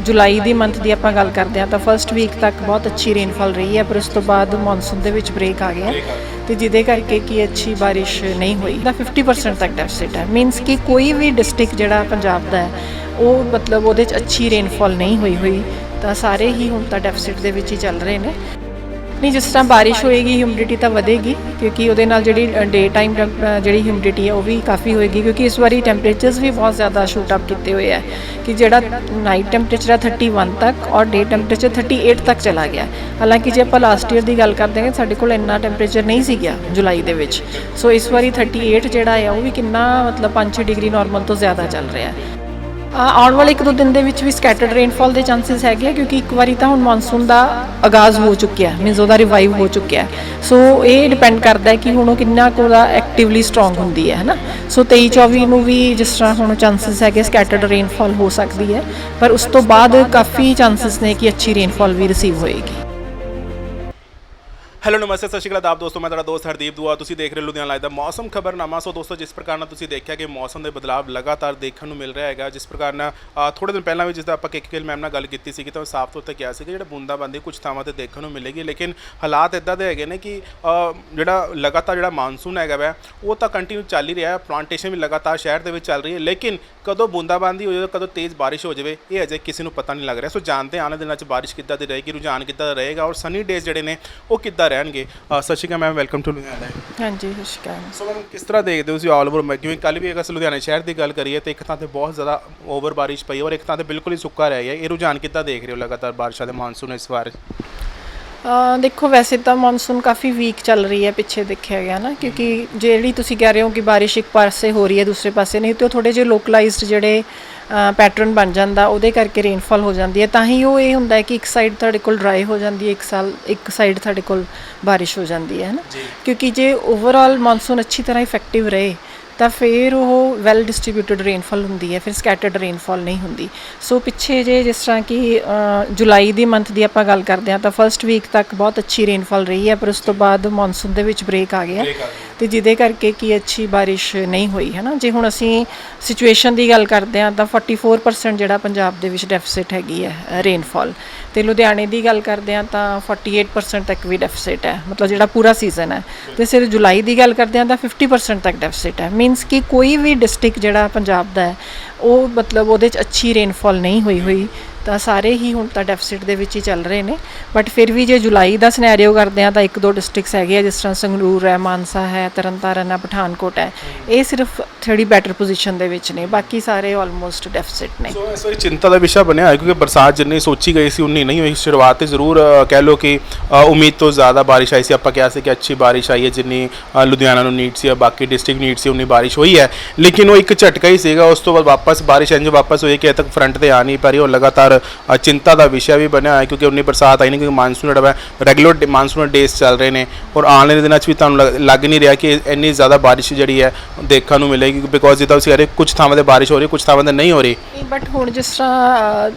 ਜੁਲਾਈ ਦੀ month ਦੀ ਆਪਾਂ ਗੱਲ ਕਰਦੇ ਹਾਂ ਤਾਂ ਫਰਸਟ ਵੀਕ ਤੱਕ ਬਹੁਤ ਅੱਛੀ ਰੇਨਫਾਲ ਰਹੀ ਹੈ, ਪਰ ਉਸ ਤੋਂ ਬਾਅਦ ਮੌਨਸੂਨ ਦੇ ਵਿੱਚ ਬ੍ਰੇਕ ਆ ਗਿਆ। ਤੇ ਜਿਹਦੇ ਕਰਕੇ ਕੀ ਅੱਛੀ ਬਾਰਿਸ਼ ਨਹੀਂ ਹੋਈ। ਤਾਂ 50% ਤੱਕ ਡੈਫਿਸਿਟ ਹੈ। ਮੀਨਸ ਕਿ ਕੋਈ ਵੀ ਡਿਸਟ੍ਰਿਕਟ ਜਿਹੜਾ ਪੰਜਾਬ ਦਾ ਹੈ, ਉਹ ਮਤਲਬ ਉਹਦੇ 'ਚ ਅੱਛੀ ਰੇਨਫਾਲ ਨਹੀਂ ਹੋਈ ਹੋਈ। ਤਾਂ ਸਾਰੇ ਹੀ ਹੁਣ ਤਾਂ ਡੈਫਿਸਿਟ ਦੇ ਵਿੱਚ ਹੀ ਚੱਲ ਰਹੇ ਨੇ। ਨਹੀਂ, ਜਿਸ ਤਰ੍ਹਾਂ ਬਾਰਿਸ਼ ਹੋਏਗੀ ਹਿਊਮਿਡਿਟੀ ਤਾਂ ਵਧੇਗੀ, ਕਿਉਂਕਿ ਉਹਦੇ ਨਾਲ ਜਿਹੜੀ ਡੇ ਟਾਈਮ ਜਿਹੜੀ ਹਿਊਮਿਡਿਟੀ ਹੈ, ਉਹ ਵੀ ਕਾਫੀ ਹੋਏਗੀ, ਕਿਉਂਕਿ ਇਸ ਵਾਰੀ ਟੈਂਪਰੇਚਰਸ ਵੀ ਬਹੁਤ ਜ਼ਿਆਦਾ ਸ਼ੂਟ ਅਪ ਕੀਤੇ ਹੋਏ ਹੈ ਕਿ ਜਿਹੜਾ ਨਾਈਟ ਟੈਂਪਰੇਚਰ ਹੈ 31 ਤੱਕ ਔਰ ਡੇ ਟੈਂਪਰੇਚਰ 38 ਤੱਕ ਚਲਾ ਗਿਆ। ਹਾਲਾਂਕਿ ਜੇ ਆਪਾਂ ਲਾਸਟ ਈਅਰ ਦੀ ਗੱਲ ਕਰਦੇ ਹਾਂ ਸਾਡੇ ਕੋਲ ਇੰਨਾ ਟੈਂਪਰੇਚਰ ਨਹੀਂ ਸੀ ਗਿਆ ਜੁਲਾਈ ਦੇ ਵਿੱਚ। ਸੋ ਇਸ ਵਾਰੀ 38 ਜਿਹੜਾ ਹੈ ਉਹ ਵੀ ਕਿੰਨਾ ਮਤਲਬ 5-6 ਡਿਗਰੀ ਨਾਰਮਲ ਤੋਂ ਜ਼ਿਆਦਾ ਚੱਲ ਰਿਹਾ। ਹੈ ਆਉਣ ਵਾਲੇ ਇੱਕ ਦੋ ਦਿਨ ਦੇ ਵਿੱਚ ਵੀ ਸਕੈਟਰਡ ਰੇਨਫਾਲ ਦੇ ਚਾਂਸਸ ਹੈਗੇ ਆ, ਕਿਉਂਕਿ ਇੱਕ ਵਾਰੀ ਤਾਂ ਹੁਣ ਮੌਨਸੂਨ ਦਾ ਆਗਾਜ਼ ਹੋ ਚੁੱਕਿਆ ਮੀਨਸ ਉਹਦਾ ਰਿਵਾਈਵ ਹੋ ਚੁੱਕਿਆ ਸੋ ਇਹ ਡਿਪੈਂਡ ਕਰਦਾ ਹੈ ਕਿ ਹੁਣ ਉਹ ਕਿੰਨਾ ਕੁ ਉਹਦਾ ਐਕਟਿਵਲੀ ਸਟਰੋਂਗ ਹੁੰਦੀ ਹੈ, ਹਨਾ? ਸੋ 23 24 ਨੂੰ ਵੀ ਜਿਸ ਤਰ੍ਹਾਂ ਹੁਣ ਚਾਂਸਸ ਹੈਗੇ ਸਕੈਟਰਡ ਰੇਨਫਾਲ ਹੋ ਸਕਦੀ ਹੈ, ਪਰ ਉਸ ਤੋਂ ਬਾਅਦ ਕਾਫੀ ਚਾਂਸਸ ਨੇ ਕਿ ਅੱਛੀ ਰੇਨਫਾਲ ਵੀ ਰਿਸੀਵ ਹੋਏਗੀ। ਹੈਲੋ ਨਮਸਤੇ ਸਤਿ ਸ਼੍ਰੀ ਅਕਾਲ ਆਦਾਬ ਦੋਸਤੋ ਮੈਂ ਤੁਹਾਡਾ ਦੋਸਤ ਹਰਦੀਪ ਦੁਆ ਤੁਸੀਂ ਦੇਖ ਰਹੇ ਹੋ ਲੁਧਿਆਣਾ ਲਾਈਵ ਦਾ ਮੌਸਮ ਖਬਰਨਾਮਾ ਸੋ ਦੋਸਤੋ ਜਿਸ ਪ੍ਰਕਾਰ ਨਾਲ ਤੁਸੀਂ ਦੇਖਿਆ ਕਿ ਮੌਸਮ ਦੇ ਬਦਲਾਵ ਲਗਾਤਾਰ ਦੇਖਣ ਨੂੰ ਮਿਲ ਰਿਹਾ ਹੈਗਾ ਜਿਸ ਪ੍ਰਕਾਰ ਨਾਲ ਥੋੜੇ ਦਿਨ ਪਹਿਲਾਂ ਵੀ ਜਿਸ ਦਾ ਆਪਾਂ ਕਿੱਕੇਲ ਮੈਮ ਨਾਲ ਗੱਲ ਕੀਤੀ ਸੀ ਕਿ ਤਾਂ ਸਾਫ਼ ਤੌਰ ਤੇ ਕਿਹਾ ਸੀ ਕਿ ਜਿਹੜਾ ਬੂੰਦਾਬਾਂਦੀ ਕੁਝ ਥਾਵਾਂ ਤੇ ਦੇਖਣ ਨੂੰ ਮਿਲੇਗੀ ਲੇਕਿਨ ਹਾਲਾਤ ਇਦਾਂ ਦੇ ਹੈਗੇ ਨੇ ਕਿ ਜਿਹੜਾ ਲਗਾਤਾਰ ਜਿਹੜਾ ਮਾਨਸੂਨ ਹੈਗਾ ਵੈ ਉਹ ਤਾਂ ਕੰਟੀਨਿਊ ਚੱਲ ਹੀ ਰਿਹਾ ਹੈ ਪਲਾਂਟੇਸ਼ਨ ਵੀ ਲਗਾਤਾਰ ਸ਼ਹਿਰ ਦੇ ਵਿੱਚ ਚੱਲ ਰਹੀ ਹੈ ਲੇਕਿਨ ਕਦੋਂ ਬੂੰਦਾਬਾਂਦੀ ਹੋ ਜਾਵੇ ਕਦੋਂ ਤੇਜ਼ ਬਾਰਿਸ਼ ਹੋ ਜਾਵੇ ਇਹ ਅਜੇ ਕਿਸੇ ਨੂੰ ਪਤਾ ਨਹੀਂ ਲੱਗ ਰਿਹਾ ਸੋ ਜਾਣਦੇ ਹਾਂ ਆਉਣ ਵਾਲੇ ਦਿਨਾਂ 'ਚ ਬਾਰਿਸ਼ ਕਿੱਦਾਂ ਦੀ ਰਹੇਗੀ ਰੁਝਾਨ ਕਿੱਦਾਂ ਦਾ ਰਹੇਗਾ ਔਰ ਸਨੀ ਡੇਜ਼ ਜਿਹੜੇ ਨੇ ਉਹ ਕਿੱਦਾਂ ਰਹਿਣਗੇ। ਅ, ਸਤਿ ਸ਼੍ਰੀ ਅਕਾਲ ਮੈਮ ਵੈਲਕਮ ਟੂ ਲੁਧਿਆਣਾ। ਹਾਂਜੀ ਸਤਿ ਸ਼੍ਰੀ ਅਕਾਲ। ਸੋ ਮੈਮ ਕਿਸ ਤਰ੍ਹਾਂ ਦੇਖਦੇ ਹੋ ਤੁਸੀਂ ਆਲ ਓਵਰ ਜਿਵੇਂ ਕੱਲ ਵੀ ਅਗਰ ਅਸੀਂ ਲੁਧਿਆਣਾ ਸ਼ਹਿਰ ਦੀ ਗੱਲ ਕਰੀਏ ਤੇ ਇੱਕ ਥਾਂ ਤੇ ਬਹੁਤ ਜ਼ਿਆਦਾ ਓਵਰ ਬਾਰਿਸ਼ ਪਈ ਔਰ ਇੱਕ ਥਾਂ ਤੇ ਬਿਲਕੁਲ ਹੀ ਸੁੱਕਾ ਰਹਿ ਗਿਆ। ਇਹ ਰੁਝਾਨ ਕਿੱਦਾਂ ਦੇਖ ਰਹੇ ਹੋ ਲਗਾਤਾਰ ਬਾਰਿਸ਼ਾਂ ਦੇ ਮਾਨਸੂਨ ਇਸ ਵਾਰ? ਅ, ਦੇਖੋ ਵੈਸੇ ਤਾਂ ਮੌਨਸੂਨ ਕਾਫੀ ਵੀਕ ਚੱਲ ਰਹੀ ਹੈ ਪਿੱਛੇ ਦੇਖਿਆ ਗਿਆ ਨਾ। ਕਿਉਂਕਿ ਜਿਹੜੀ ਤੁਸੀਂ ਕਹਿ ਰਹੇ ਹੋ ਕਿ ਬਾਰਿਸ਼ ਇੱਕ ਪਾਸੇ ਹੋ ਰਹੀ ਹੈ ਦੂਸਰੇ ਪਾਸੇ ਨਹੀਂ ਤੇ ਉਹ ਥੋੜੇ ਜਿਹੇ ਲੋਕਲਾਈਜ਼ਡ ਜਿਹੜੇ ਪੈਟਰਨ ਬਣ ਜਾਂਦਾ ਉਹਦੇ ਕਰਕੇ ਰੇਨਫਾਲ ਹੋ ਜਾਂਦੀ ਹੈ। ਤਾਂ ਹੀ ਉਹ ਇਹ ਹੁੰਦਾ ਹੈ ਕਿ ਇੱਕ ਸਾਈਡ ਤੁਹਾਡੇ ਕੋਲ ਡਰਾਈ ਹੋ ਜਾਂਦੀ ਹੈ ਇੱਕ ਸਾਲ ਇੱਕ ਸਾਈਡ ਤੁਹਾਡੇ ਕੋਲ ਬਾਰਿਸ਼ ਹੋ ਜਾਂਦੀ ਹੈ ਨਾ ਕਿਉਂਕਿ ਜੇ ਓਵਰਆਲ ਮੌਨਸੂਨ ਅੱਛੀ ਤਰ੍ਹਾਂ ਇਫੈਕਟਿਵ ਰਹੇ ਤਾਂ ਫਿਰ ਉਹ ਵੈਲ ਡਿਸਟ੍ਰੀਬਿਊਟਡ ਰੇਨਫਾਲ ਹੁੰਦੀ ਹੈ ਫਿਰ ਸਕੈਟਰਡ ਰੇਨਫਾਲ ਨਹੀਂ ਹੁੰਦੀ। ਸੋ ਪਿੱਛੇ ਜੇ ਜਿਸ ਤਰ੍ਹਾਂ ਕਿ ਜੁਲਾਈ ਦੀ ਮੰਥ ਦੀ ਆਪਾਂ ਗੱਲ ਕਰਦੇ ਹਾਂ ਤਾਂ ਫਰਸਟ ਵੀਕ ਤੱਕ ਬਹੁਤ ਅੱਛੀ ਰੇਨਫਾਲ ਰਹੀ ਹੈ ਪਰ ਉਸ ਤੋਂ ਬਾਅਦ ਮੌਨਸੂਨ ਦੇ ਵਿੱਚ ਬ੍ਰੇਕ ਆ ਗਿਆ। ਤੇ ਜਿਹਦੇ ਕਰਕੇ ਕੀ ਅੱਛੀ ਬਾਰਿਸ਼ ਨਹੀਂ ਹੋਈ ਹੈ ਨਾ ਜੇ ਹੁਣ ਅਸੀਂ ਸਿਚੁਏਸ਼ਨ ਦੀ ਗੱਲ ਕਰਦੇ ਹਾਂ ਤਾਂ 44% ਜਿਹੜਾ ਪੰਜਾਬ ਦੇ ਵਿੱਚ ਡੈਫਿਸਿਟ ਹੈਗੀ ਹੈ ਰੇਨਫਾਲ ਤੇ ਲੁਧਿਆਣੇ ਦੀ ਗੱਲ ਕਰਦੇ ਹਾਂ ਤਾਂ 48% ਤੱਕ ਵੀ ਡੈਫਿਸਿਟ ਹੈ, ਮਤਲਬ ਜਿਹੜਾ ਪੂਰਾ ਸੀਜ਼ਨ ਹੈ। ਤੇ ਸਿਰ ਜੁਲਾਈ ਦੀ ਗੱਲ ਕਰਦੇ ਹਾਂ ਤਾਂ 50% ਤੱਕ ਡੈਫਿਸਿਟ ਹੈ। ਮੀਨਸ ਕਿ ਕੋਈ ਵੀ ਡਿਸਟ੍ਰਿਕਟ ਜਿਹੜਾ ਪੰਜਾਬ ਦਾ ਹੈ, ਉਹ ਮਤਲਬ ਉਹਦੇ 'ਚ ਅੱਛੀ ਰੇਨਫਾਲ ਨਹੀਂ ਹੋਈ ਹੋਈ। ਤਾਂ ਸਾਰੇ ਹੀ ਹੁਣ ਤਾਂ ਡੈਫਿਸਿਟ ਦੇ ਵਿੱਚ ਹੀ ਚੱਲ ਰਹੇ ਨੇ। ਬਟ ਫਿਰ ਵੀ ਜੇ ਜੁਲਾਈ ਦਾ ਸਿਨੈਰੀਓ ਕਰਦੇ ਆ ਤਾਂ ਇੱਕ ਦੋ ਡਿਸਟ੍ਰਿਕਟਸ ਹੈਗੇ ਆ, ਜਿਸ ਤਰ੍ਹਾਂ ਸੰਗਰੂਰ ਹੈ, ਮਾਨਸਾ ਹੈ, ਤਰਨਤਾਰਨ ਹੈ, ਪਠਾਨਕੋਟ ਹੈ। ਇਹ ਸਿਰਫ ਥੋੜੀ ਬੈਟਰ ਪੋਜੀਸ਼ਨ ਦੇ ਵਿੱਚ ਨੇ, ਬਾਕੀ ਸਾਰੇ ਆਲਮੋਸਟ ਡੈਫਿਸਿਟ ਨੇ। ਸੋ ਇਸ ਵਾਰੀ ਚਿੰਤਾ ਦਾ ਵਿਸ਼ਾ ਬਣਿਆ ਹੈ ਕਿਉਂਕਿ ਬਰਸਾਤ ਜਿੰਨੀ ਸੋਚੀ ਗਈ ਸੀ, ਉਨੀ ਨਹੀਂ ਹੋਈ। ਸ਼ੁਰੂਆਤ ਤੇ ਜ਼ਰੂਰ ਕਹਿ ਲਓ ਕਿ ਉਮੀਦ ਤੋਂ ਜ਼ਿਆਦਾ ਬਾਰਿਸ਼ ਆਈ ਸੀ। ਆਪਾਂ ਕਿਹਾ ਸੀ ਕਿ ਅੱਛੀ ਬਾਰਿਸ਼ ਆਈ ਹੈ, ਜਿੰਨੀ ਲੁਧਿਆਣਾ ਨੂੰ ਨੀਡ ਸੀ ਜਾਂ ਬਾਕੀ ਡਿਸਟ੍ਰਿਕਟ ਨੀਡ ਸੀ, ਉਨੀ ਬਾਰਿਸ਼ ਹੋਈ ਹੈ। ਲੇਕਿਨ ਉਹ ਇੱਕ ਝਟਕਾ ਹੀ ਸੀਗਾ। ਉਸ ਤੋਂ ਬਾਅਦ ਵਾਪਸ ਬਾਰਿਸ਼ ਇੰਜ ਵਾਪਸ ਹੋਈ ਕਿ ਅਜੇ ਤੱਕ ਫਰੰਟ ਤੇ ਆ ਨਹੀਂ ਪਾ ਰਹੀ, ਉਹ ਲਗਾਤਾਰ ਅ, ਚਿੰਤਾ ਦਾ ਵਿਸ਼ਾ ਵੀ ਬਣਿਆ ਹੋਇਆ ਕਿਉਂਕਿ ਉਨੀ ਬਰਸਾਤ ਆਈ ਨਹੀਂ ਕਿਉਂਕਿ ਮਾਨਸੂਨ ਜਿਹੜਾ ਹੈ ਰੈਗੂਲਰ ਮਾਨਸੂਨ ਡੇਸ ਚੱਲ ਰਹੇ ਨੇ ਔਰ ਆਉਣ ਵਾਲੇ ਦਿਨਾਂ 'ਚ ਵੀ ਤੁਹਾਨੂੰ ਲੱਗ- ਨਹੀਂ ਰਿਹਾ ਕਿ ਇੰਨੀ ਜ਼ਿਆਦਾ ਬਾਰਿਸ਼ ਜਿਹੜੀ ਹੈ ਦੇਖਣ ਨੂੰ ਮਿਲੇਗੀ ਬਿਕੋਜ਼ ਜਿੱਦਾਂ ਤੁਸੀਂ ਕਹਿ ਕੁਝ ਥਾਵਾਂ ਤੇ ਬਾਰਿਸ਼ ਹੋ ਰਹੀ ਕੁਝ ਥਾਵਾਂ ਤੇ ਨਹੀਂ ਹੋ ਰਹੀ। ਬਟ ਹੁਣ ਜਿਸ ਤਰ੍ਹਾਂ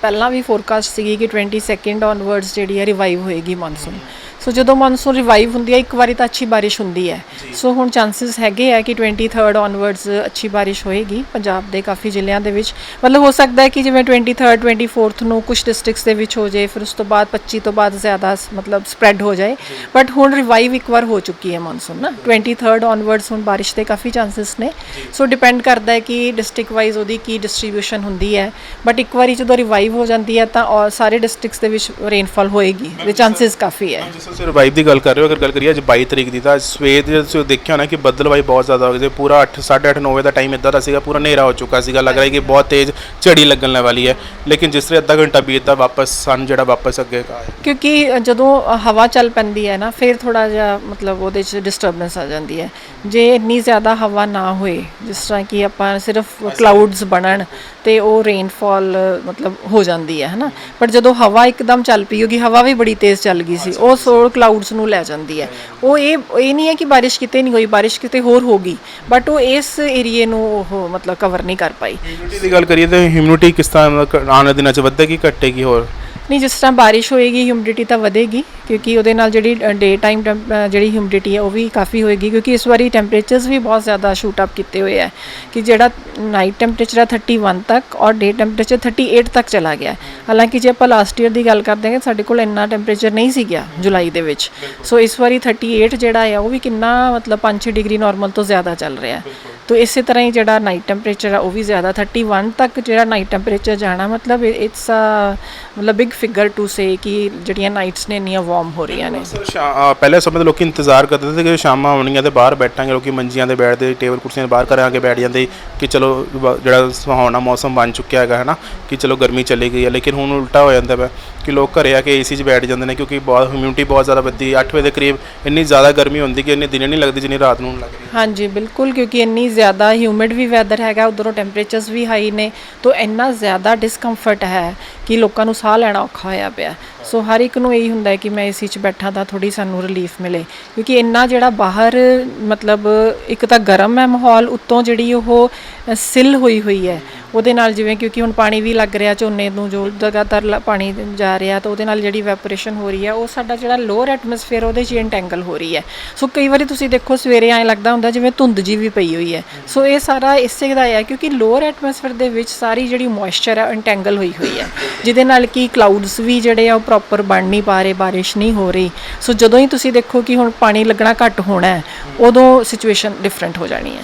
ਪਹਿਲਾਂ ਵੀ ਫੋਰਕਾਸਟ ਸੀਗੀ ਕਿ 22nd ਔਨਵਰਡਸ ਜਿਹੜੀ ਹੈ ਰਿਵਾਈਵ ਹੋਏਗੀ ਮੌਨਸੂਨ ਸੋ ਜਦੋਂ ਮੌਨਸੂਨ ਰਿਵਾਈਵ ਹੁੰਦੀ ਹੈ ਇੱਕ ਵਾਰੀ ਤਾਂ ਅੱਛੀ ਬਾਰਿਸ਼ ਹੁੰਦੀ ਹੈ। ਸੋ ਹੁਣ ਚਾਂਸਸ ਹੈਗੇ ਆ ਕਿ 23rd ਔਨਵਰਡਸ ਅੱਛੀ ਬਾਰਿਸ਼ ਹੋਏਗੀ ਪੰਜਾਬ ਦੇ ਕਾਫੀ ਜ਼ਿਲ੍ਹਿਆਂ ਦੇ ਵਿੱਚ। ਮਤਲਬ ਹੋ ਸਕਦਾ ਹੈ ਕਿ ਜਿਵੇਂ 23rd 24th ਨੂੰ ਕੁਝ ਡਿਸਟ੍ਰਿਕਟਸ ਦੇ ਵਿੱਚ ਹੋ ਜਾਏ ਫਿਰ ਉਸ ਤੋਂ ਬਾਅਦ 25 ਤੋਂ ਬਾਅਦ ਜ਼ਿਆਦਾ ਮਤਲਬ ਸਪਰੈਡ ਹੋ ਜਾਏ। ਬਟ ਹੁਣ ਰਿਵਾਈਵ ਇੱਕ ਵਾਰ ਹੋ ਚੁੱਕੀ ਹੈ ਮੌਨਸੂਨ ਨਾ। 23rd ਔਨਵਰਡਸ ਹੁਣ ਬਾਰਿਸ਼ ਦੇ ਕਾਫੀ ਚਾਂਸਸ ਨੇ। ਸੋ ਡਿਪੈਂਡ ਕਰਦਾ ਹੈ ਕਿ ਡਿਸਟ੍ਰਿਕਟ ਵਾਈਜ਼ ਉਹਦੀ ਕੀ ਡਿਸਟ੍ਰੀਬਿਊਸ਼ਨ ਹੁੰਦੀ ਹੈ। ਬਟ ਇੱਕ ਵਾਰੀ ਜਦੋਂ ਰਿਵਾਈਵ ਹੋ ਜਾਂਦੀ ਹੈ ਤਾਂ ਸਾਰੇ ਡਿਸਟ੍ਰਿਕਟਸ ਦੇ ਵਿੱਚ ਰੇਨਫਾਲ ਹੋਏਗੀ। ਦੇ ਚਾਂਸਸ ਕਾਫੀ ਹੈ। ਤੁਸੀਂ ਰਿਵਾਈਵ ਦੀ ਗੱਲ ਕਰ ਰਹੇ ਹੋ ਅਗਰ ਗੱਲ ਕਰੀਏ ਅੱਜ 22 ਤਰੀਕ ਦੀ ਤਾਂ ਸਵੇਰ ਦੇ ਤੁਸੀਂ ਦੇਖਿਆ ਨਾ ਕਿ ਬੱਦਲਵਾਈ ਬਹੁਤ ਜ਼ਿਆਦਾ ਹੋ ਗਈ ਸੀ ਪੂਰਾ 8 8:30 9 ਵਜੇ ਦਾ ਟਾਈਮ ਇਦਾਂ ਦਾ ਸੀਗਾ ਪੂਰਾ ਹਨੇਰਾ ਹੋ ਚੁੱਕਾ ਸੀਗਾ ਲੱਗ ਰਿਹਾ ਕਿ ਬਹੁਤ ਤੇਜ਼ ਝੜੀ ਲੱਗਣ ਵਾਲੀ ਹੈ। ਲੇਕਿਨ ਜਿਸ ਤਰ੍ਹਾਂ ਅੱਧਾ ਘੰਟਾ ਬੀਤਦਾ ਵਾਪਸ ਸਨ ਜਿਹੜਾ ਵਾਪਸ ਅੱਗੇ ਆਇਆ। ਕਿਉਂਕਿ ਜਦੋਂ ਹਵਾ ਚੱਲ ਪੈਂਦੀ ਹੈ ਨਾ ਫਿਰ ਥੋੜਾ ਜਿਹਾ ਮਤਲਬ ਉਹਦੇ 'ਚ ਡਿਸਟਰਬੈਂਸ ਆ ਜਾਂਦੀ ਹੈ। ਜੇ ਇੰਨੀ ਜ਼ਿਆਦਾ ਹਵਾ ਨਾ ਹੋਏ ਜਿਸ ਤਰ੍ਹਾਂ ਕਿ ਆਪਾਂ ਸਿਰਫ ਕਲਾਊਡਸ ਬਣਨ ਤੇ ਉਹ ਰੇਨਫਾਲ ਮਤਲਬ ਹੋ ਜਾਂਦੀ ਹੈ ਹਨਾ ਪਰ ਜਦੋਂ ਹਵਾ ਇੱਕਦਮ ਚੱਲ ਪਈ ਹੋਗੀ ਹਵਾ ਵੀ ਬੜੀ ਤੇਜ਼ ਚੱਲ ਗਈ ਸੀ ਉਹ ਸੋਲ ਕਲਾਊਡਸ ਨੂੰ ਲੈ ਜਾਂਦੀ ਹੈ। ਉਹ ਇਹ ਇਹ ਨਹੀਂ ਹੈ ਕਿ ਬਾਰਿਸ਼ ਕਿਤੇ ਨਹੀਂ ਹੋਈ, ਬਾਰਿਸ਼ ਕਿਤੇ ਹੋਰ ਹੋ ਗਈ ਬਟ ਉਹ ਇਸ ਏਰੀਏ ਨੂੰ ਉਹ ਮਤਲਬ ਕਵਰ ਨਹੀਂ ਕਰ ਪਾਈ। ਹਿਊਮਿਡਿਟੀ ਦੀ ਗੱਲ ਕਰੀਏ ਤਾਂ ਹਿਊਮਿਡਿਟੀ ਕਿਸ ਤਰ੍ਹਾਂ ਮਤਲਬ ਆਉਣ ਵਾਲੇ ਦਿਨਾਂ 'ਚ ਵਧੇਗੀ, ਘਟੇਗੀ ਹੋਰ? ਨਹੀਂ ਜਿਸ ਤਰ੍ਹਾਂ ਬਾਰਿਸ਼ ਹੋਏਗੀ ਹਿਊਮਿਡਿਟੀ ਤਾਂ ਵਧੇਗੀ ਕਿਉਂਕਿ ਉਹਦੇ ਨਾਲ ਜਿਹੜੀ ਡੇ ਟਾਈਮ ਜਿਹੜੀ ਹਿਊਮਿਡਿਟੀ ਹੈ ਉਹ ਵੀ ਕਾਫੀ ਹੋਏਗੀ ਕਿਉਂਕਿ ਇਸ ਵਾਰੀ ਟੈਂਪਰੇਚਰਸ ਵੀ ਬਹੁਤ ਜ਼ਿਆਦਾ ਸ਼ੂਟ ਅਪ ਕੀਤੇ ਹੋਏ ਹੈ ਕਿ ਜਿਹੜਾ ਨਾਈਟ ਟੈਂਪਰੇਚਰ ਹੈ 31 ਤੱਕ ਔਰ ਡੇ ਟੈਂਪਰੇਚਰ 38 ਤੱਕ ਚਲਾ ਗਿਆ। ਹਾਲਾਂਕਿ ਜੇ ਆਪਾਂ ਲਾਸਟ ਈਅਰ ਦੀ ਗੱਲ ਕਰਦੇ ਹਾਂ ਸਾਡੇ ਕੋਲ ਇੰਨਾ ਟੈਂਪਰੇਚਰ ਨਹੀਂ ਸੀ ਗਿਆ ਜੁਲਾਈ ਦੇ ਵਿੱਚ। ਸੋ ਇਸ ਵਾਰੀ 38 ਜਿਹੜਾ ਹੈ ਉਹ ਵੀ ਕਿੰਨਾ ਮਤਲਬ 5-6 ਡਿਗਰੀ ਨਾਰਮਲ ਤੋਂ ਜ਼ਿਆਦਾ ਚੱਲ ਰਿਹਾ ਹੈ। ਤੋ ਇਸੇ ਤਰ੍ਹਾਂ ਹੀ ਜਿਹੜਾ ਨਾਈਟ ਟੈਂਪਰੇਚਰ ਹੈ ਉਹ ਵੀ ਜ਼ਿਆਦਾ 31 ਤੱਕ ਜਿਹੜਾ ਨਾਈਟ ਟੈਂਪਰੇਚਰ ਜਾਣਾ ਮਤਲਬ ਇਟਸ ਅ ਮਤਲਬ ਬਿਗ ਫਿਗਰ ਟੂ ਸੇ ਕਿ ਜਿਹੜੀਆਂ ਨਾਈਟਸ ਨੇ ਇੰਨੀਆਂ ਵਾਰਮ ਹੋ ਰਹੀਆਂ ਨੇ। ਸਰ ਪਹਿਲੇ ਸਮੇਂ ਦੇ ਲੋਕੀ ਇੰਤਜ਼ਾਰ ਕਰਦੇ ਸੀ ਕਿ ਸ਼ਾਮਾਂ ਆਉਣਗੀਆਂ ਤੇ ਬਾਹਰ ਬੈਠਾਂਗੇ ਲੋਕੀ ਮੰਜੀਆਂ ਤੇ ਬੈਠਦੇ ਟੇਬਲ ਕੁਰਸੀਆਂ ਤੇ ਬਾਹਰ ਘਰਾਂ ਕੇ ਬੈਠ ਜਾਂਦੇ ਕਿ ਚਲੋ ਜਿਹੜਾ ਸੁਹਾਵਣਾ ਮੌਸਮ ਬਣ ਚੁੱਕਿਆ ਹੈਗਾ ਹੈ ਨਾ ਕਿ ਚਲੋ ਗਰਮੀ ਚਲੀ ਗਈ ਹੈ ਲੇਕਿਨ ਹੁਣ ਉਲਟਾ ਹੋ ਜਾਂਦਾ ਵਾ ਕਿ ਲੋਕ ਘਰੇ ਆ ਕੇ ਏਸੀ 'ਚ ਬੈਠ ਜਾਂਦੇ ਨੇ ਕਿਉਂਕਿ ਬਹੁਤ ਹਿਊਮਿਡਿਟੀ ਬਹੁਤ ਜ਼ਿਆਦਾ ਵੱਧਦੀ 8 ਵਜੇ ਦੇ ਕਰੀਬ ਇੰਨੀ ਜ਼ਿਆਦਾ ਗਰਮੀ ਹੁੰਦੀ ਕਿ ਇੰਨੇ ਦਿਨੇ ਨਹੀਂ ਲੱਗਦੀ ਜਿੰਨੀ ਰਾਤ ਨੂੰ ਲੱਗ ਰਹੀ ਹੈ। ਹਾਂਜੀ ਬਿਲਕੁਲ ਕਿਉਂਕਿ ਇੰਨੀ ਜ਼ਿਆਦਾ ਹਿਊਮਿਡ ਵੀ ਵੈਦਰ ਹੈਗਾ ਉਧਰੋਂ ਟੈਂਪਰੇਚਰਸ ਵੀ ਹਾਈ ਨੇ ਤੋ ਇੰਨਾ ਜ਼ਿਆਦਾ ਡਿਸਕੰਫਰਟ ਹੈ ਕਿ ਲੋਕਾਂ ਨੂੰ ਸਾਹ ਲੈਣਾ ਔਖਾ ਹੋਇਆ ਪਿਆ। ਸੋ ਹਰ ਇੱਕ ਨੂੰ ਇਹੀ ਹੁੰਦਾ ਹੈ ਕਿ ਮੈਂ ਏਸੀ 'ਚ ਬੈਠਾ ਤਾਂ ਥੋੜੀ ਸਾਨੂੰ ਰਿਲੀਫ ਮਿਲੇ। ਕਿਉਂਕਿ ਇੰਨਾ ਜਿਹੜਾ ਬਾਹਰ ਮਤਲਬ ਇੱਕ ਤਾਂ ਗਰਮ ਹੈ ਮਾਹੌਲ ਉੱਤੋਂ ਜਿਹੜੀ ਉਹ ਅ, ਸਿੱਲ ਹੋਈ ਹੋਈ ਹੈ। ਉਹਦੇ ਨਾਲ ਜਿਵੇਂ ਕਿਉਂਕਿ ਹੁਣ ਪਾਣੀ ਵੀ ਲੱਗ ਰਿਹਾ ਝੋਨੇ ਨੂੰ ਜੋ ਲਗਾਤਾਰ ਲ- ਪਾਣੀ ਜਾ ਰਿਹਾ ਤਾਂ ਉਹਦੇ ਨਾਲ ਜਿਹੜੀ ਵੈਪੋਰੇਸ਼ਨ ਹੋ ਰਹੀ ਹੈ ਉਹ ਸਾਡਾ ਜਿਹੜਾ ਲੋਅਰ ਐਟਮੋਸਫੇਅਰ ਉਹਦੇ 'ਚ ਇੰਟੈਂਗਲ ਹੋ ਰਹੀ ਹੈ। ਸੋ ਕਈ ਵਾਰੀ ਤੁਸੀਂ ਦੇਖੋ ਸਵੇਰੇ ਐਂ ਲੱਗਦਾ ਹੁੰਦਾ ਜਿਵੇਂ ਧੁੰਦ ਜੀ ਵੀ ਪਈ ਹੋਈ ਹੈ। ਸੋ ਇਹ ਸਾਰਾ ਇਸੇ ਦਾ ਹੈ ਕਿਉਂਕਿ ਲੋਅਰ ਐਟਮੋਸਫੇਅਰ ਦੇ ਵਿੱਚ ਸਾਰੀ ਜਿਹੜੀ ਮੋਇਸਚਰ ਹੈ ਇੰਟੈਂਗਲ ਹੋਈ ਹੋਈ ਹੈ। ਜਿਹਦੇ ਨਾਲ ਕਿ ਕਲਾਊਡਸ ਵੀ ਜਿਹੜੇ ਆ ਉਹ ਪ੍ਰੋਪਰ ਬਣ ਨਹੀਂ ਪਾ ਰਹੇ ਬਾਰਿਸ਼ ਨਹੀਂ ਹੋ ਰਹੀ। ਸੋ ਜਦੋਂ ਹੀ ਤੁਸੀਂ ਦੇਖੋ ਕਿ ਹੁਣ ਪਾਣੀ ਲੱਗਣਾ ਘੱਟ ਹੋਣਾ ਹੈ ਉਦੋਂ ਸਿਚੁਏਸ਼ਨ ਡਿਫਰੈਂਟ ਹੋ ਜਾਣੀ ਹੈ।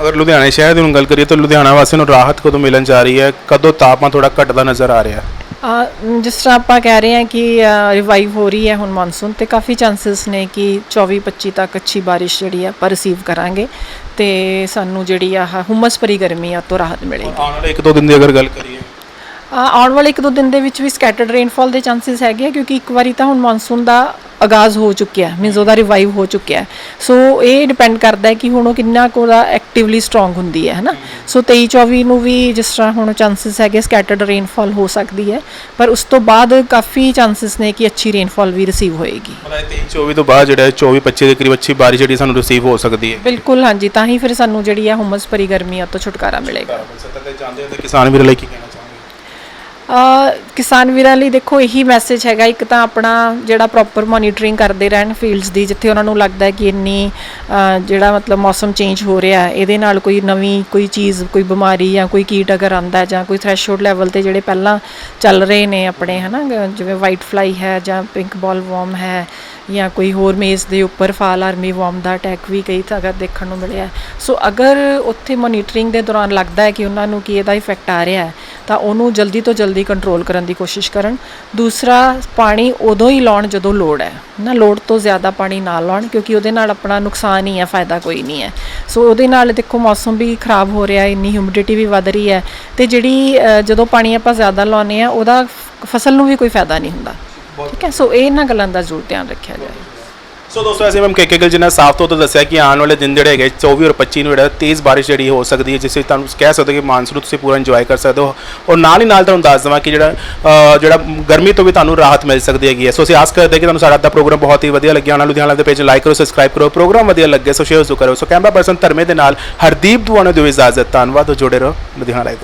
ਅਗਰ ਲੁਧਿਆਣੇ ਸ਼ਹਿਰ ਦੀ ਗੱਲ ਕਰੀਏ ਤਾਂ ਲੁਧਿਆਣਾ ਵਾਸੀਆਂ ਨੂੰ ਰਾਹਤ ਕਦੋਂ ਮਿਲਣ ਜਾ ਰਹੀ ਹੈ? ਕਦੋਂ ਤਾਪਮਾਨ ਥੋੜਾ ਘਟਦਾ ਨਜ਼ਰ ਆ ਰਿਹਾ? ਹੈ ਆ ਜਿਸ ਤਰ੍ਹਾਂ ਆਪਾਂ ਕਹਿ ਰਹੇ ਹਾਂ ਕਿ ਰਿਵਾਈਵ ਹੋ ਰਹੀ ਹੈ ਹੁਣ ਮੌਨਸੂਨ ਤੇ ਕਾਫੀ ਚਾਂਸਸ ਨੇ ਕਿ 24 25 ਤੱਕ ਅੱਛੀ ਬਾਰਿਸ਼ ਜਿਹੜੀ ਆ ਆਪਾਂ ਰਿਸੀਵ ਕਰਾਂਗੇ ਤੇ ਸਾਨੂੰ ਜਿਹੜੀ ਆ ਹੁਮਸ ਭਰੀ ਗਰਮੀ ਆ ਤੋਂ ਰਾਹਤ ਮਿਲੇਗੀ। ਆਉਣ ਵਾਲੇ ਇੱਕ ਦੋ ਦਿਨ ਦੀ ਅਗਰ ਗੱਲ ਕਰੀਏ ਆਉਣ ਵਾਲੇ ਇੱਕ ਦੋ ਦਿਨ ਦੇ ਵਿੱਚ ਵੀ ਸਕੈਟਰਡ ਰੇਨਫਾਲ ਦੇ ਚਾਂਸਸ ਹੈਗੇ ਆ ਕਿਉਂਕਿ ਇੱਕ ਵਾਰੀ ਤਾਂ ਹੁਣ ਮੌਨਸੂਨ ਦਾ ਆਗਾਜ਼ ਹੋ ਚੁੱਕਿਆ ਮੀਨਸ ਉਹਦਾ ਰਿਵਾਈਵ ਹੋ ਚੁੱਕਿਆ ਹੈ। ਸੋ ਇਹ ਡਿਪੈਂਡ ਕਰਦਾ ਹੈ ਕਿ ਹੁਣ ਉਹ ਕਿੰਨਾ ਕੁ ਉਹਦਾ ਐਕਟਿਵਲੀ ਸਟਰੋਂਗ ਹੁੰਦੀ ਹੈ ਹਨਾ? ਸੋ 23 24 ਨੂੰ ਵੀ ਜਿਸ ਤਰ੍ਹਾਂ ਹੁਣ ਚਾਂਸਸ ਹੈਗੇ ਸਕੈਟਰਡ ਰੇਨਫਾਲ ਹੋ ਸਕਦੀ ਹੈ ਪਰ ਉਸ ਤੋਂ ਬਾਅਦ ਕਾਫੀ ਚਾਂਸਸ ਨੇ ਕਿ ਅੱਛੀ ਰੇਨਫਾਲ ਵੀ ਰਿਸੀਵ ਹੋਏਗੀ। ਮਤਲਬ 23 24 ਤੋਂ ਬਾਅਦ ਜਿਹੜਾ 24 25 ਦੇ ਕਰੀਬ ਅੱਛੀ ਬਾਰਿਸ਼ ਜਿਹੜੀ ਸਾਨੂੰ ਰਿਸੀਵ ਹੋ ਸਕਦੀ ਹੈ। ਬਿਲਕੁਲ ਹਾਂਜੀ ਤਾਂ ਹੀ ਫਿਰ ਸਾਨੂੰ ਜਿਹੜੀ ਆ ਹੁਮਸ ਭਰੀ ਗਰਮੀ ਆ ਤੋਂ ਛੁਟਕਾਰਾ ਮਿਲੇਗਾ। ਜਾਂਦੇ ਹੋ। ਕਿਸਾਨ ਵੀਰ ਲਈ ਕੀ ਕਹਿਣਾ? ਕਿਸਾਨ ਵੀਰਾਂ ਲਈ ਦੇਖੋ, ਇਹੀ ਮੈਸੇਜ ਹੈਗਾ, ਇੱਕ ਤਾਂ ਆਪਣਾ ਜਿਹੜਾ ਪ੍ਰੋਪਰ ਮੋਨੀਟਰਿੰਗ ਕਰਦੇ ਰਹਿਣ ਫੀਲਡਸ ਦੀ, ਜਿੱਥੇ ਉਹਨਾਂ ਨੂੰ ਲੱਗਦਾ ਹੈ ਕਿ ਇੰਨੀ ਜਿਹੜਾ ਮਤਲਬ ਮੌਸਮ ਚੇਂਜ ਹੋ ਰਿਹਾ ਇਹਦੇ ਨਾਲ ਕੋਈ ਨਵੀਂ ਕੋਈ ਚੀਜ਼, ਕੋਈ ਬਿਮਾਰੀ ਜਾਂ ਕੋਈ ਕੀਟ ਅਗਰ ਆਂਦਾ ਜਾਂ ਕੋਈ ਥ੍ਰੈਸ਼ਹੋਲਡ ਲੈਵਲ ਤੇ ਜਿਹੜੇ ਪਹਿਲਾਂ ਚੱਲ ਰਹੇ ਨੇ ਆਪਣੇ, ਹਨਾ ਗ- ਜਿਵੇਂ ਵਾਈਟ ਫਲਾਈ ਹੈ ਜਾਂ ਪਿੰਕ ਬਾਲ ਵਰਮ ਹੈ ਜਾਂ ਕੋਈ ਹੋਰ ਮੇਜ਼ ਦੇ ਉੱਪਰ ਫਾਲ ਆਰਮੀ ਵਰਮ ਦਾ ਅਟੈਕ ਵੀ ਕਈ ਤਰ੍ਹਾਂ ਦੇਖਣ ਨੂੰ ਮਿਲਿਆ ਸੋ ਅਗਰ ਉੱਥੇ ਮੋਨੀਟਰਿੰਗ ਦੇ ਦੌਰਾਨ ਲੱਗਦਾ ਹੈ ਕਿ ਉਹਨਾਂ ਨੂੰ ਕਿ ਇਹਦਾ ਇਫੈਕਟ ਆ ਰਿਹਾ ਹੈ ਤਾਂ ਉਹਨੂੰ ਜਲਦੀ ਤੋਂ ਜਲਦੀ ਕੰਟਰੋਲ ਕਰਨ ਦੀ ਕੋਸ਼ਿਸ਼ ਕਰਨ। ਦੂਸਰਾ ਪਾਣੀ ਉਦੋਂ ਹੀ ਲਾਉਣ ਜਦੋਂ ਲੋੜ ਹੈ। ਨਾ ਲੋੜ ਤੋਂ ਜ਼ਿਆਦਾ ਪਾਣੀ ਨਾ ਲਾਉਣ ਕਿਉਂਕਿ ਉਹਦੇ ਨਾਲ ਆਪਣਾ ਨੁਕਸਾਨ ਹੀ ਹੈ ਫਾਇਦਾ ਕੋਈ ਨਹੀਂ ਹੈ। ਸੋ ਉਹਦੇ ਨਾਲ ਦੇਖੋ ਮੌਸਮ ਵੀ ਖਰਾਬ ਹੋ ਰਿਹਾ ਹੈ ਇੰਨੀ ਹਿਊਮਿਡਿਟੀ ਵੀ ਵਧ ਰਹੀ ਹੈ ਤੇ ਜਿਹੜੀ ਜਦੋਂ ਪਾਣੀ ਆਪਾਂ ਜ਼ਿਆਦਾ ਲਾਉਂਦੇ ਆ ਉਹਦਾ ਫਸਲ ਨੂੰ ਵੀ ਕੋਈ ਫਾਇਦਾ ਨਹੀਂ ਹੁੰਦਾ। ਠੀਕ ਹੈ ਸੋ ਇਹ ਇਹਨਾਂ ਗੱਲਾਂ ਦਾ ਜ਼ਰੂਰ ਧਿਆਨ ਰੱਖਿਆ ਜਾਏ। ਸੋ ਦੋਸਤੋ, ਐਸੇ ਮੈਂ ਕੇ ਗਿੱਲ ਜੀ ਨੇ ਸਾਫ਼ ਤੌਰ ਤੇ ਦੱਸਿਆ ਕਿ ਆਉਣ ਵਾਲੇ ਦਿਨ ਜਿਹੜੇ ਹੈਗੇ 24 ਔਰ 25 ਨੂੰ ਜਿਹੜਾ ਤੇਜ਼ ਬਾਰਿਸ਼ ਜਿਹੜੀ ਹੋ ਸਕਦੀ ਹੈ, ਜਿਸ ਵਿੱਚ ਤੁਹਾਨੂੰ ਕਹਿ ਸਕਦੇ ਕਿ ਮਾਨਸੂਨ ਨੂੰ ਤੁਸੀਂ ਪੂਰਾ ਇੰਜੋਏ ਕਰ ਸਕਦੇ ਹੋ। ਔਰ ਨਾਲ ਹੀ ਨਾਲ ਤੁਹਾਨੂੰ ਦੱਸ ਦੇਵਾਂ ਕਿ ਜਿਹੜਾ ਜਿਹੜਾ ਗਰਮੀ ਤੋਂ ਵੀ ਤੁਹਾਨੂੰ ਰਾਹਤ ਮਿਲ ਸਕਦੀ ਹੈਗੀ ਹੈ। ਸੋ ਅਸੀਂ ਆਸ ਕਰਦੇ ਹਾਂ ਕਿ ਤੁਹਾਨੂੰ ਸਾਡਾ ਦਾ ਪ੍ਰੋਗਰਾਮ ਬਹੁਤ ਹੀ ਵਧੀਆ ਲੱਗਿਆ। ਹੋਣਾ ਲੁਧਿਆਣਾ ਦੇ ਪੇਜ ਲਾਈਕ ਕਰੋ ਸਬਸਕ੍ਰਾਈਬ ਕਰੋ, ਪ੍ਰੋਗਰਾਮ ਵਧੀਆ ਲੱਗੇ ਸੋ ਸ਼ੇਅਰ ਜ਼ਰੂਰ ਕਰੋ। ਸੋ ਕੈਮਰਾ ਪਰਸਨ ਧਰਮੇ ਦੇ ਨਾਲ, ਹਰਦੀਪ ਦੁਆਨਾ ਦਿਓ ਇਜਾਜ਼ਤ। ਧੰਨਵਾਦ, ਜੁੜੇ ਰਹੋ ਲੁਧਿਆਣਾ ਲਾਈਵ